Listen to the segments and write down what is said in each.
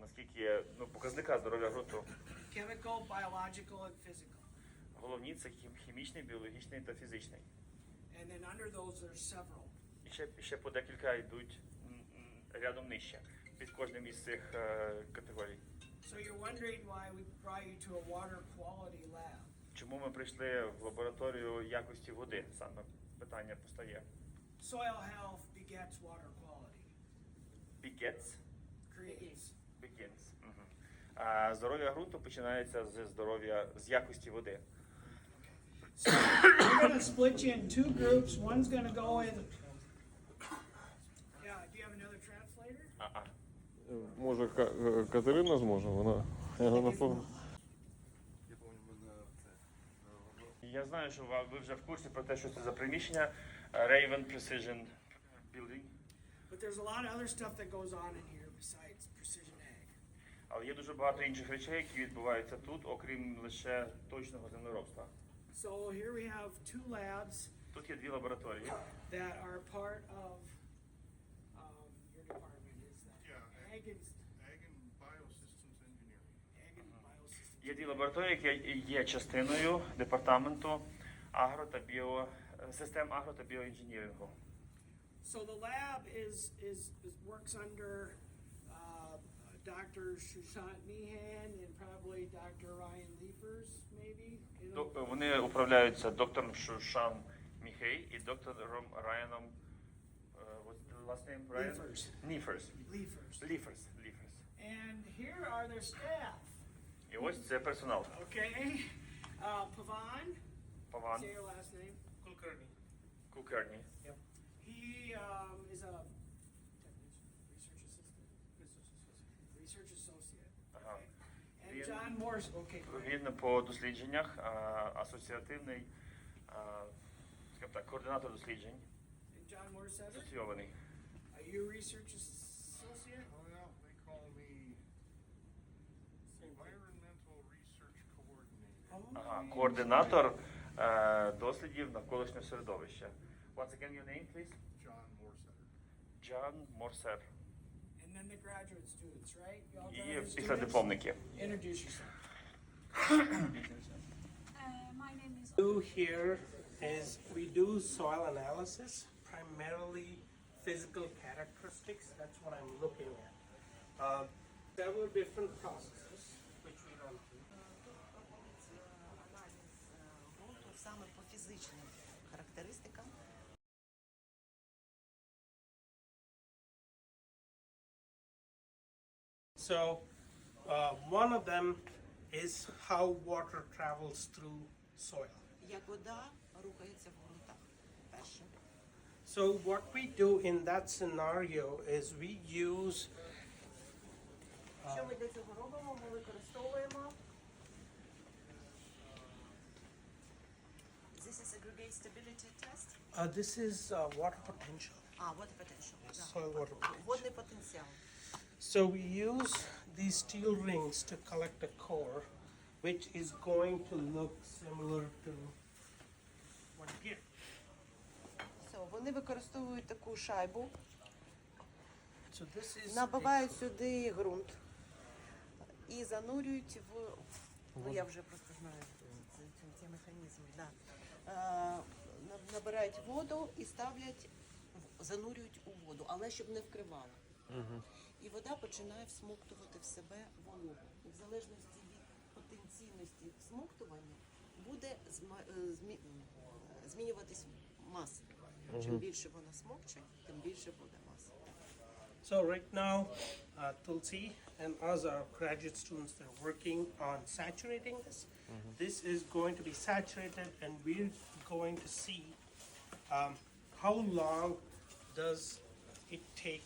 Наскільки ну, показника здоров'я ґрунту chemical, biological, and physical. головні це хім- хімічний, біологічний та фізичний. And then under those, there's several. І ще, ще по декілька йдуть м, м, рядом нижче під кожним із цих е, категорій. So you're wondering why we brought you to a water quality lab. Чому ми прийшли в лабораторію якості води? Саме питання постає. Soil health begets water quality, Begets, creates. begins. Мгм. А здоров'я ґрунту починається з здоров'я з якості води. So we're gonna split you in two groups. One's gonna go in. Yeah, do you have another translator? А-а. Може, Ка- е, Катерина зможе, вона. вона по- Я знаю, що ви вже в курсі про те, що це за приміщення е, Raven Precision Building. But there's a lot of other stuff that goes on in here besides precision ag. Але є дуже багато інших речей, які відбуваються тут, окрім лише точного землеробства. So here we have two labs Тут є дві лабораторії. that are part of um, your department. Is that Yeah, ag and, Ag and Biosystems Engineering. ag and biosystems? Є дві лабораторії, які є частиною департаменту агро та біо систем агро та біоінженірингу. So the lab is, is, is works under uh, Dr. Shushat Meehan and probably Dr. Ryan Leefers, maybe. You know, До- Вони управляються доктором Шушан Міхей і доктором Райаном е, what's the last name? Ryan? Liefers. Liefers. Leefers. Liefers. Liefers. And here are their staff. І ось це персонал. Okay, uh, Pavan. Паван Say your last name. Kulkarni. Кукерні. He um, is a research assistant, research associate. Ага. And Він- John Morse. Okay, go ahead. Він по дослідженнях а, асоціативний, а, скажімо так, координатор досліджень, And John Morsetter. асоційований. Are you a research associate? Well, they call me Ага, координатор е, дослідів навколишнього середовища. Once again, your name, please? John Morsetter. John Morser. And then the graduate students, right? You all І graduate після students? дипломники. Introduce yourself. Uh, my name is do here is we do soil analysis, primarily physical characteristics. That's what I'm looking at. Um, several different processes So, uh, one of them is how water travels through soil. Як вода рухається в ґрунтах. Перше. So, what we do in that scenario is we use Що ми для цього робимо? Ми використовуємо. This is aggregate stability test. uh, this is uh, water potential. А, water potential. да. Soil water potential. Водний потенціал. So we use these steel rings to collect a core, which is going to look similar to what here. So, вони використовують таку шайбу, So this is набивають сюди ґрунт і занурюють в. Ну я вже просто знаю ці, ці, ці механізми. Да. Е, на- набирають воду і ставлять, в- занурюють у воду, але щоб не вкривало. І вода починає всмоктувати в себе вологу. І в залежності від потенційності всмоктування буде зма- е, змі- е, змінюватись маса. Чим більше вона смокче, тим більше буде маса. So right now, uh, Tulsi and us, our graduate students, they're working on saturating this. This is going to be saturated, and we're going to see um, how long does it take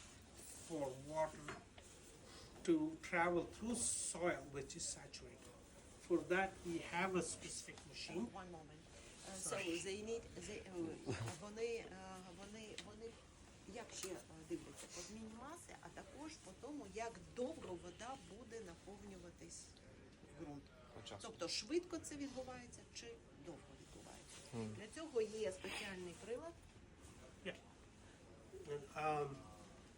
for water to travel through soil which is saturated. For that, we have a specific machine. One moment. Uh, so they need, they, uh, вони, е, вони, вони як ще е, дивляться по зміні маси, а також по тому, як довго вода буде наповнюватись в ґрунт. Тобто швидко це відбувається чи довго відбувається. Для цього є спеціальний прилад, Um,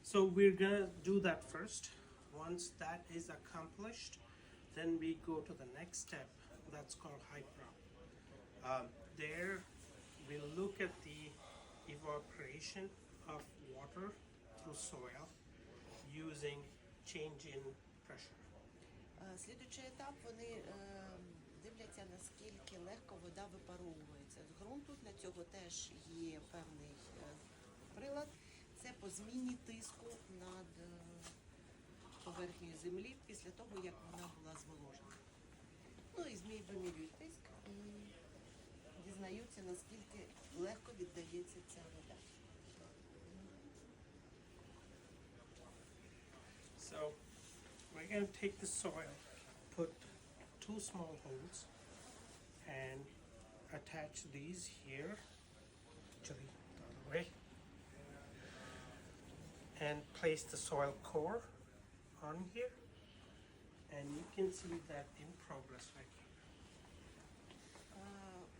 so we're gonna do that first. Once that is accomplished, then we go to the next step. That's called hyper. Um, there, we look at the evaporation of water through soil using change in pressure. Е, Слідуючий етап вони е, дивляться, наскільки легко вода випаровується з ґрунту. Для цього теж є певний е, прилад. Це по зміні тиску над е, поверхнею землі після того, як вона була зволожена. Ну і змій вимірюють тиск і дізнаються, наскільки легко віддається ця вода. So we're going to take the soil, put two small holes, and attach these here, actually the other way, and place the soil core on here. And you can see that in progress right here.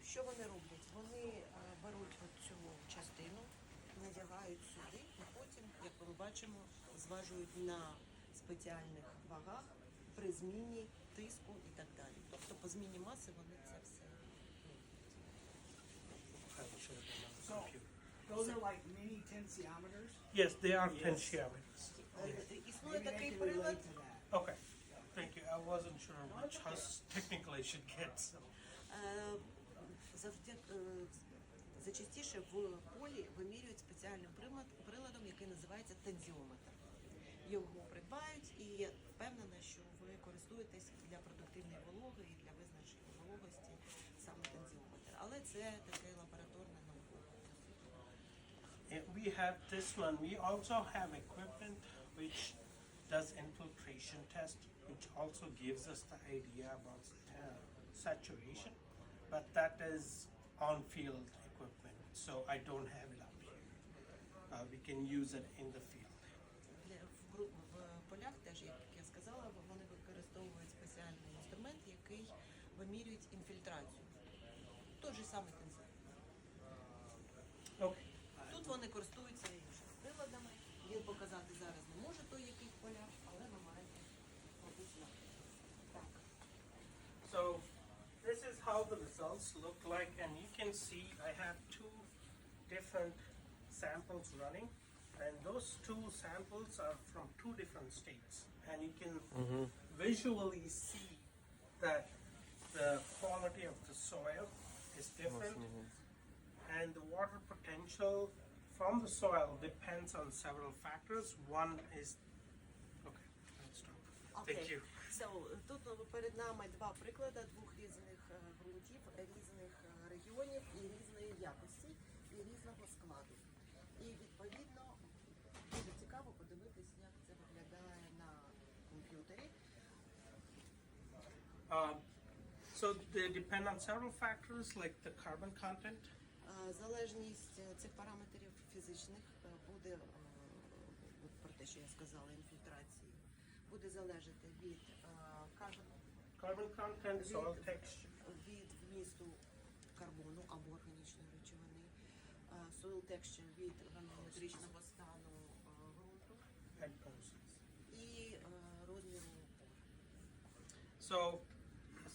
Що вони роблять? Вони е, беруть цю частину, надягають сюди, і потім, як ми бачимо, зважують на спеціальних вагах при зміні тиску і так далі. Тобто по зміні маси вони це все. So-. Those are like mini tensiometers. Yes, they are Yes. tensiometers. Е, Існує Maybe they такий can прилад. relate to that. Okay, thank you. I wasn't sure which house technical I should get. So. Е, завдяки е, зачастіше в полі вимірюють спеціальним примат- приладом, який називається тензіометр. Його придбають і впевнена, що ви користуєтесь для продуктивної вологи і для визначення вологості саме тензіометр. Але це we have this one. We also have equipment which does infiltration test, which also gives us the idea about uh, saturation. But that is on-field equipment, so I don't have it up here. Uh, we can use it in the field. Для в, гру- в полях теж, як я сказала, вони використовують спеціальний інструмент, який вимірюють інфільтрацію. Той же самий тензіометр. Okay. Тут вони користуються So this is how the results look like, and you can see I have two different samples running, and those two samples are from two different states, and you can mm-hmm. visually see that the quality of the soil is different, and the water potential from the soil depends on several factors. One is So, тут е, перед нами два приклади двох різних е, ґрунтів, різних е, регіонів і різної якості і різного складу. І відповідно дуже цікаво подивитись, як це виглядає на комп'ютері. Um, so they depend on several factors like the carbon content, Е, Залежність цих параметрів фізичних буде про те, що я сказала, інфільтрації, буде залежати від е, карбону, carbon content, soil texture, від вмісту карбону або органічної речовини, е, soil texture від ганометричного стану е, ґрунту and poses. і е, розміру пор. So,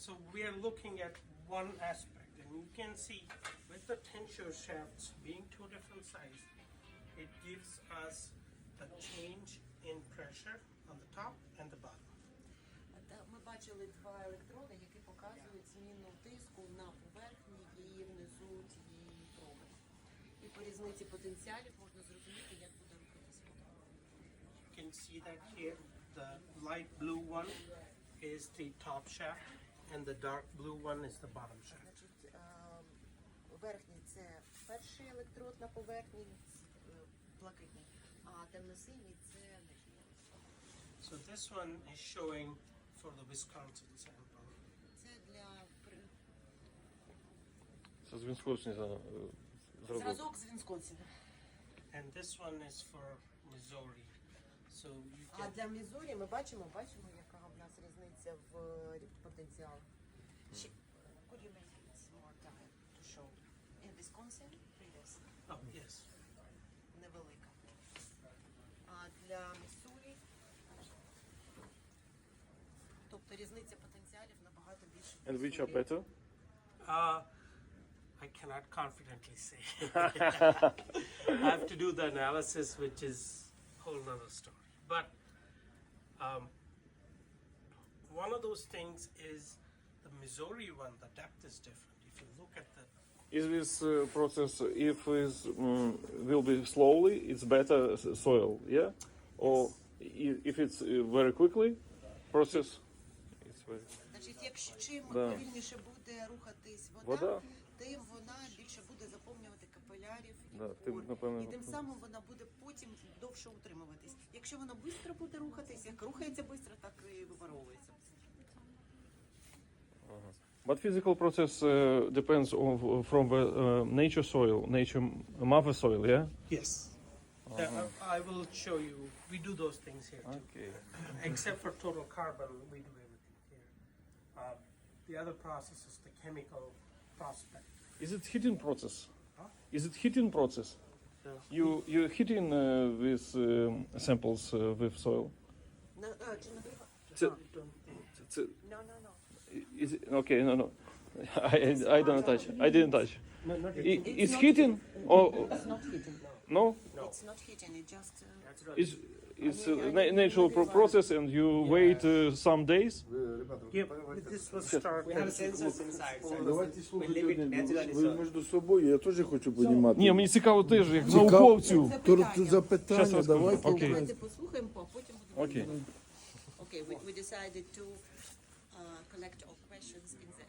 so we are looking at one aspect, and you can see with the tensure shafts being two different sizes, it gives us a change зміну тиску на поверхні і внизу цієї проби. І по різниці потенціалів можна зрозуміти, як буде рухатись вода. You can see that here. The light blue one is the top shaft, and the dark blue one is the bottom shaft. Значить, е, верхній це перший електрод на поверхні, е, блакитний, а темно-синій це нижній. So this one is showing for the Wisconsin sample. з Вінсконсіна е, зробив. Зразок з Вінсконсіна. And this one is for Missouri. So you can... А для Мізурі ми бачимо, бачимо, яка в нас різниця в е, потенціал. Mm. Could you make it more time to show? In Wisconsin, previous, Oh, yes. невелика. А для Міссурі, тобто різниця потенціалів набагато більше. And which are better? Uh, I cannot confidently say. I have to do the analysis, which is a whole nother story. But um, one of those things is the Missouri one, the depth is different. If you look at the Is this uh, process if is mm, will be slowly, it's better s- soil, yeah? Or i- if it's uh, very quickly process, it's very. Значить, якщо чим Да. повільніше буде рухатись вода, Вода. Тим вона більше буде заповнювати капілярів і Да, пор. тим, напевно, і тим самим вона буде потім довше утримуватись. Якщо вона швидко буде рухатись, як рухається швидко, так і випаровується. But physical process uh, depends on from the uh, nature soil, nature mother soil, yeah. yes, Yeah, I, I will show you. We do those things here too. Okay. Except for total carbon, we do everything here. Uh, the other process is the chemical prospect. Is it heating process? Huh? Is it heating process? No. You you heating uh, with um, samples uh, with soil? На, а, чи нагріва? Це- I don't think. It's, uh, No, no, no. is it, okay, no, no. I, I don't touch. I didn't touch. No, not I, it's heating or It's not heating. no? No. It's not heating, it just... uh, That's right. It's it's a na- natural pro- process, and you wait uh, some days. Yep, this will start. We have sensors inside, so Давайте we слухати live it один naturally. одного. So Ви між собою, я теж хочу понімати. Ні, мені цікаво теж, як Цікаво. науковцю. Це Тур- питання. запитання, Щас давай розкажу. Окей. Давайте послухаємо, а потім будемо. Окей. Okay, we, we decided to uh, collect all questions in the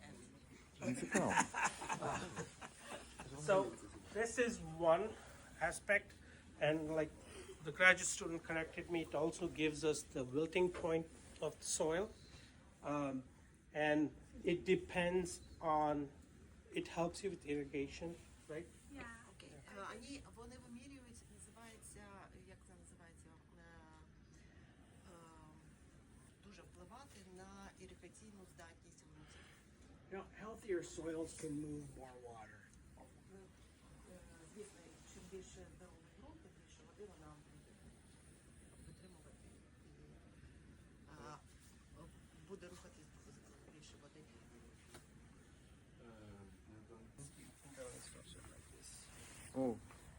end. Цікаво. So this is one aspect, and like the graduate student connected me, it also gives us the wilting point of the soil, um, and it depends on. It helps you with irrigation, right? Yeah. Окей. Е, Вони, вони вимірюють, називається, як це називається, е, е, дуже впливати на іригаційну здатність ґрунтів. You know, healthier soils can move more water. Е, Звісно, чим більше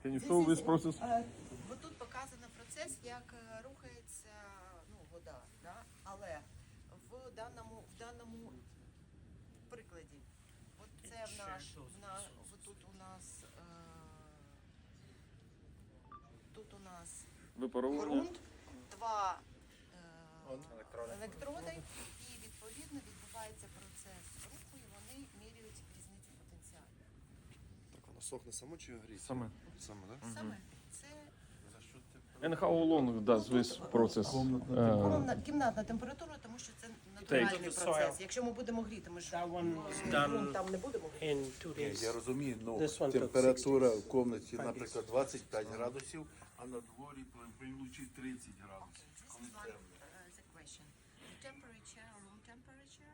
Can you show this process? Е, Бо тут показано процес, як е, рухається ну, вода, да? але в даному, в даному прикладі, от це в наш, в на, от тут у нас, е, тут у нас ґрунт, два е, електроди, і відповідно відбувається процес руху, і вони міряють різницю потенціалів. Так воно сохне само чи гріється? Саме. Саме, так? Саме це And how long does this process? Uh, кімнатна температура, тому що це натуральний процес. Якщо ми будемо гріти, ми ж That one is ґрунт done там не будемо гріти. in two Ні, days. я розумію, ну This one took температура 60. в кімнаті, Five наприклад, 25 градусів, а на дворі при- при лучі 30 градусів. This is one uh, the question. The temperature, room temperature,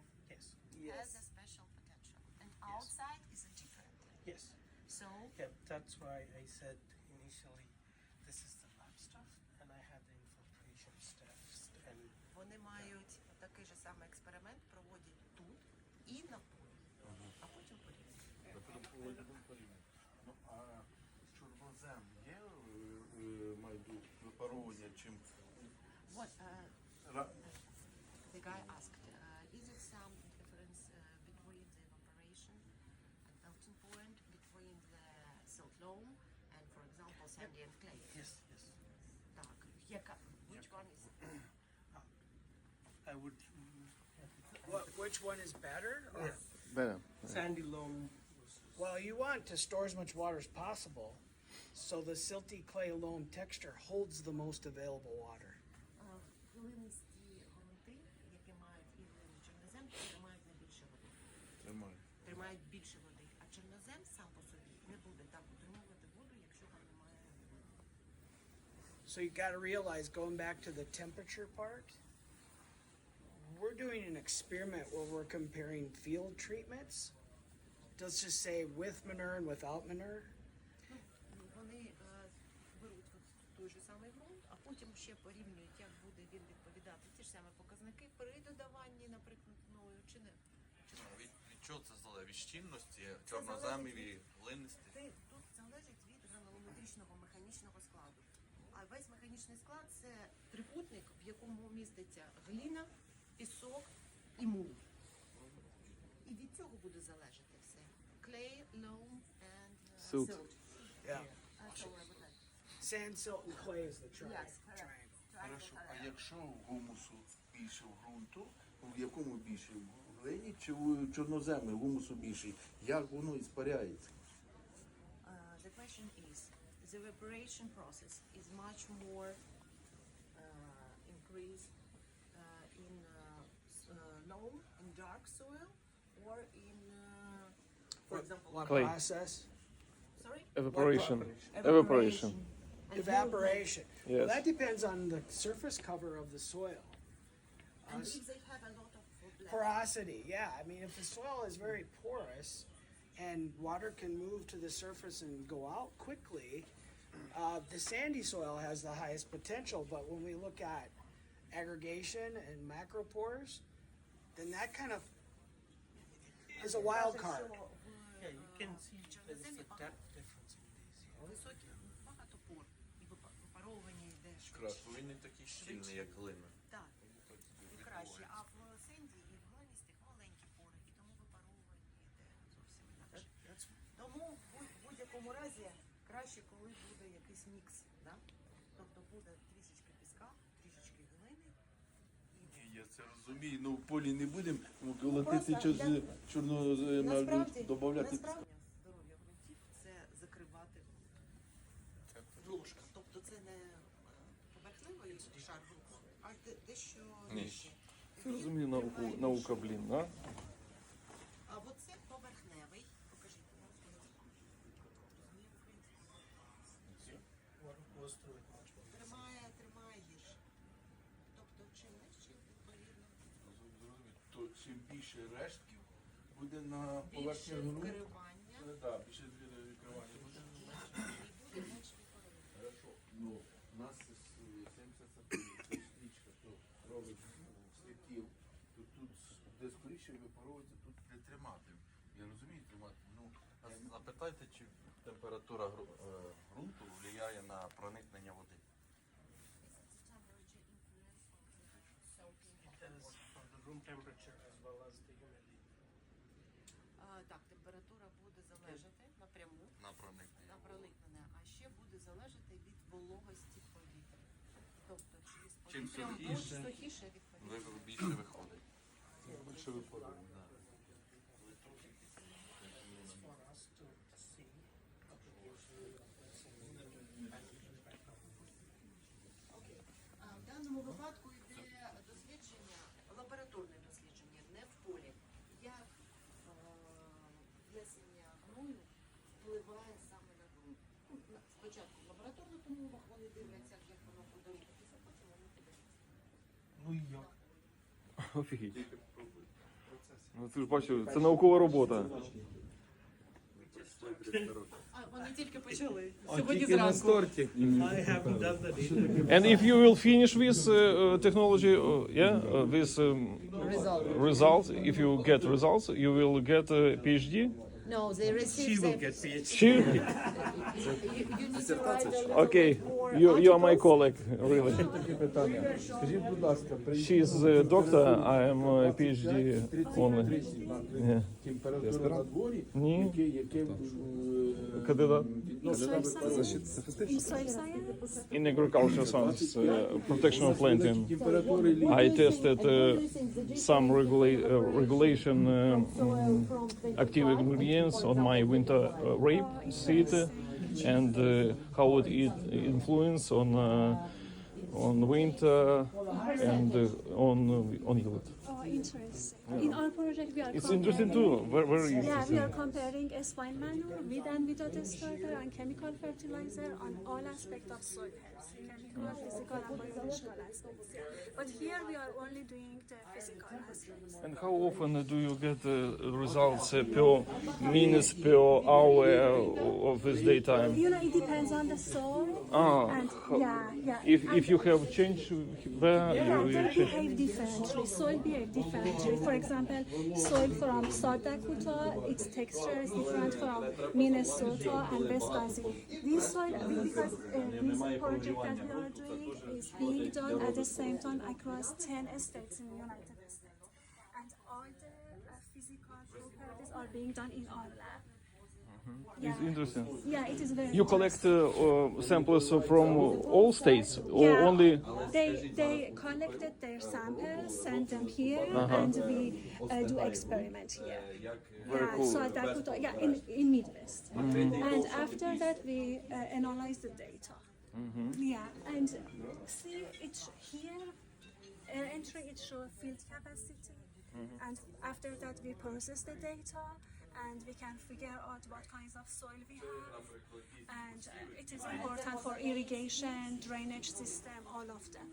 Yes. has a special potential, and outside is a different. Yes. So Yeah, that's why I said initially, this is the lab stuff, and I have the infiltration steps, and вони мають такий же самий експеримент, проводять тут і на полі, а потім порівнюють. Ну, а чорнозем є, е, е, майду, випаровування чим? I would. What, which one is better? Or, better. Sandy loam was well, you want to store as much water as possible, so the silty clay loam texture holds the most available water. Глинисті ґрунти, які мають і глину чорнозем, тримають найбільше води. Тримаю. Тримають більше води, а чорнозем сам по собі не буде так утримувати воду, якщо там немає глини. So you got to realize, going back to the temperature part, We're doing an experiment where we're comparing field treatments. Let's just say with manure and without manure. Вони е, беруть той же самий ґрунт, а потім ще порівнюють, як буде він відповідати ті ж самі показники при додаванні, наприклад, гною чи не. Чи не. Від, від чого це залежить? Від щільності, чорноземові, глинисті? Тут залежить від гранулометричного механічного складу. А весь механічний склад це трикутник, в якому міститься гліна, пісок і мул. І від цього буде залежати все. Clay, loam and uh, Silt. silt. Yeah. That's all I would like. Sand, silt, and clay is the tri- Yes, correct. triangle. Хорошо. А якщо гумусу більше в ґрунту, в якому більше? В глині чи в чорноземі гумусу більше? Як воно іспаряється? Uh, the question is, the evaporation process is much more uh, increased dark soil or in, uh, for example, What Clay. process? sorry? Evaporation. Evaporation. And Evaporation. Well, Yes. that depends on the surface cover of the soil. And Uh, if they have a lot of black- Porosity, yeah. I mean, if the soil is very porous and water can move to the surface and go out quickly, uh, the sandy soil has the highest potential. But when we look at aggregation and macropores, then that kind of is a wild card. Yeah, you can see there is a depth difference in these. Високі, багато пор і випа- випаровування йде Крас, бо він не такий щільний, як глина. Так, і краще. А в сенді і в глиністих маленькі пори, і тому випаровування йде зовсім інакше. Тому в будь- будь-якому разі краще, коли буде якийсь мікс. Да? Тобто буде Я це розумію, ну в полі не будемо колотити чорноземі, Насправді, додати. насправді здоров'я ґрунтів це закривати. Тобто це не е, поверхневий шар а де- дещо. Це розумію науку, наука, блін. А от це поверхневий. Покажіть, я розумію. Розумію українською. Water goes through it much more. Тримає, тримає гірше. Тобто чим нижче, відповідно, То чим більше рештків буде на поверхні вкривання Е, Так, більше відкривання буде. менше. Хорошо. Ну, у нас з 70 сантиметрів стрічка, то робить слідків, то тут де скоріше випаровується, тут де тримати. Я розумію тримати. Ну, А Запитайте, чи температура гру- е, ґрунту впливає на проникнення води. залежати від вологості повітря. Тобто, через Чим повітря сухіше, більш сухіше. Ви більше виходить. Більше виходить. В даному випадку ну і як? Офігеть. Ну ти ж бачив, це наукова робота. А вони тільки почали. Сьогодні зранку. I haven't done the data. And if you will finish this uh, uh, technology, uh, yeah, uh, this um, results, if you get results, you will get a PhD. No, they receive She will the- get PhD. She, You, you need to write a little okay, bit more you, you are my articles. colleague, really. Таке питання. Скажіть, будь ласка, при She is a doctor, I am a PhD only. Yeah. температура на дворі, Ні. яке, яке е, Кандидат. кандидат In agriculture science, uh, protection of planting. температури лі- I tested uh, some regula- uh, regulation uh, mm, active ingredients on my winter uh, rape seed and uh, how it, it influence on uh, on winter and on on yield. Interesting. In our project, we are It's comparing- interesting too. Very, very Yeah, we interesting. are comparing a swine manure with and without a starter and chemical fertilizer on all aspects of soil health, chemical, physical, and biological aspects. But here we are only doing the physical aspects. And how often do you get uh, results uh, per minutes per hour of this daytime? You know, it depends on the soil. Ah, And yeah, yeah. if if you have change there, Yeah, you, you they change. behave differently. Soil behave differently. For example, soil from South Dakota, its texture is different from Minnesota and Wisconsin. This soil, because uh, this project that we are doing is being done at the same time across 10 states in the United States. And all the uh, physical properties are being done in our lab. It's interesting. Yeah, it is very You collect uh, uh, samples from all states or Yeah. only They they collected their samples, sent them here, and we uh, do experiment here. Very yeah, cool. So that would, yeah, in, in Midwest. And after that, we uh, analyze the data. Yeah, and see it here, uh, entry it show field capacity, and after that we process the data And we can figure out what kinds of soil we have, and uh, it is important for irrigation, drainage system, all of them.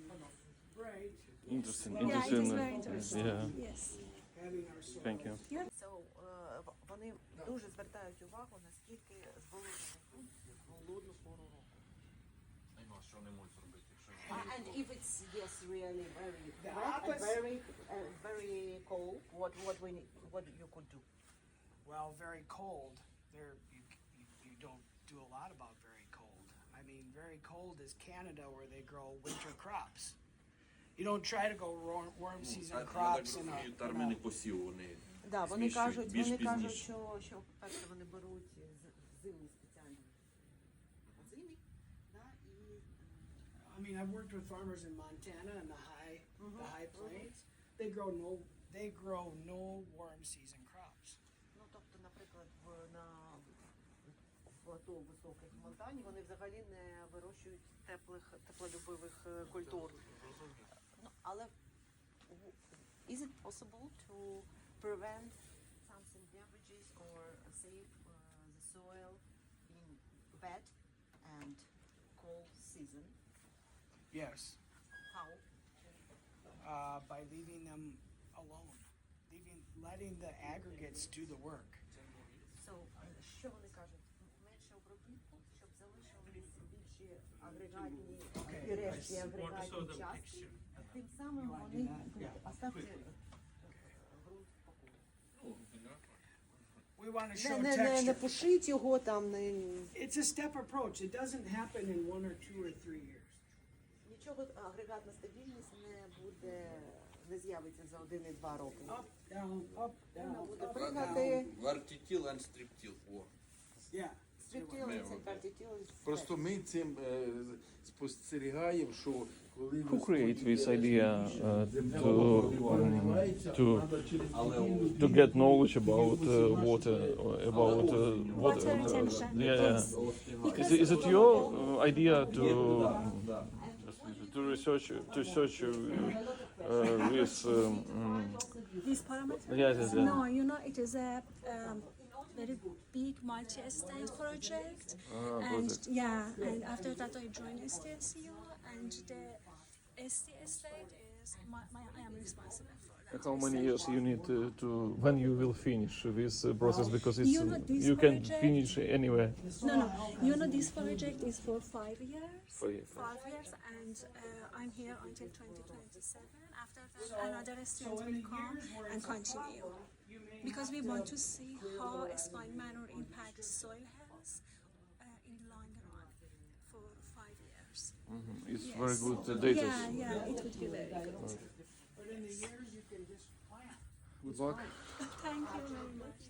Right. interesting. Yeah, it Interesting. is uh, very interesting. Yeah. Yes. Having our soil. Thank you. So, е, в- вони дуже звертають увагу, наскільки зволожений ґрунт в холодну пору року. Ну, а що вони можуть зробити, якщо Uh, and if it's yes, really very The wet and opposite- very uh, very cold, what what we need, what you could do? Well, very cold. There, you, you, you don't do a lot about very cold. I mean, very cold is Canada where they grow winter crops. You don't try to go warm, warm season crops in a, in терміни a посіву вони Да, вони Зміщують кажуть, більш вони кажуть, пізніше. що, що перше вони беруть з- зимні спеціальні озимі, да, і I mean, I've worked with farmers in Montana and the high, the high plains. They grow no, they grow no warm season в АТО в високих Монтані вони взагалі не вирощують теплих, теплолюбивих е, культур. Ну, але w- is it possible to prevent something damages or save uh, the soil in wet and cold season? Yes. How? Uh, by leaving them alone, leaving, letting the aggregates do the work. Агрегатні і решті агрегатні частки. Тим самим вони оставте в. We want to Не, show не, не, не texture. пушіть його там, не, It's a step approach. It doesn't happen in one or two or three years. нічого агрегатна стабільність не буде, не з'явиться за один і два роки. Up, down, up, Вона down, буде up, пригати, down. вертітіл and стріптіл. О. Yeah. стріптіли, це картітіли. Просто ми цим е, спостерігаємо, що коли Who create this idea uh, to um, to to get knowledge about uh, water, or about uh, water? Water retention. yeah, yeah. Because Is, it- is it your uh, idea to to research to search uh, uh, this? Um, mm, These parameters? yes, yes, yes. No, you know, it is a um, very big multi-state project. Ah, and project. yeah, and after that I joined STSU and the STS state is my, my I am responsible for that. How many years you need to, to when you will finish this uh, process because it's You know, this you can project- finish anywhere. No, no, you know this project is for five years. Five years. Five years, and uh, I'm here until 2027. After that, another student will come and continue. Because we want to see how a spine manure impacts soil health uh, in long run for five years. It's very good uh, data. Yeah, yeah, it would be very good. But in the years, you can just plant. Good luck. Thank you very much. Thank you.